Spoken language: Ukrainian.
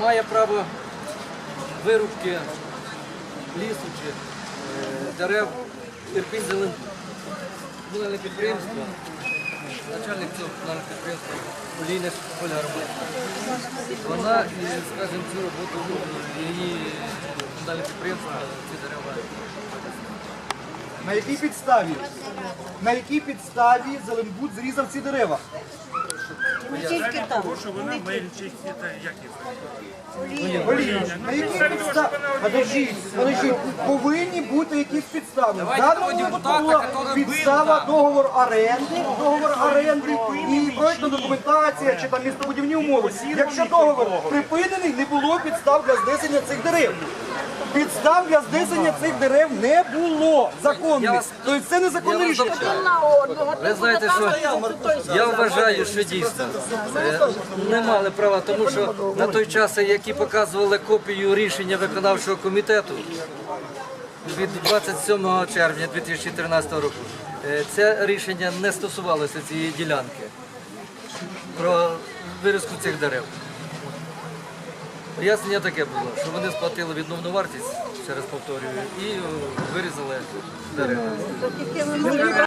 має право вирубки лісу чи е, дерев Ірпінь Зеленбуд. Комунальне підприємство, начальник цього комунального підприємства Олійник Ольга Романівна. Вона, і, скажімо, цю роботу її комунальне підприємство ці дерева. На якій підставі? На якій підставі Зеленбуд зрізав ці дерева? Тому що вона меншить, як їх Олій, на якій підставі? Подождіть, подождіть, повинні бути якісь підстави. В даному випадку була підстава договор оренди, договор оренди і проєктна документація чи там містобудівні умови. Якщо договор припинений, не було підстав для знесення цих дерев. Підстав для знесення цих дерев не було законних. Тобто це незаконне рішення. Ви знаєте, що я вважаю, що дійсно е, не мали права, тому що на той час, які показували копію рішення виконавчого комітету від 27 червня 2013 року, е, це рішення не стосувалося цієї ділянки про вирізку цих дерев. Пояснення таке було, що вони сплатили відновну вартість, ще раз повторюю, і вирізали дерева.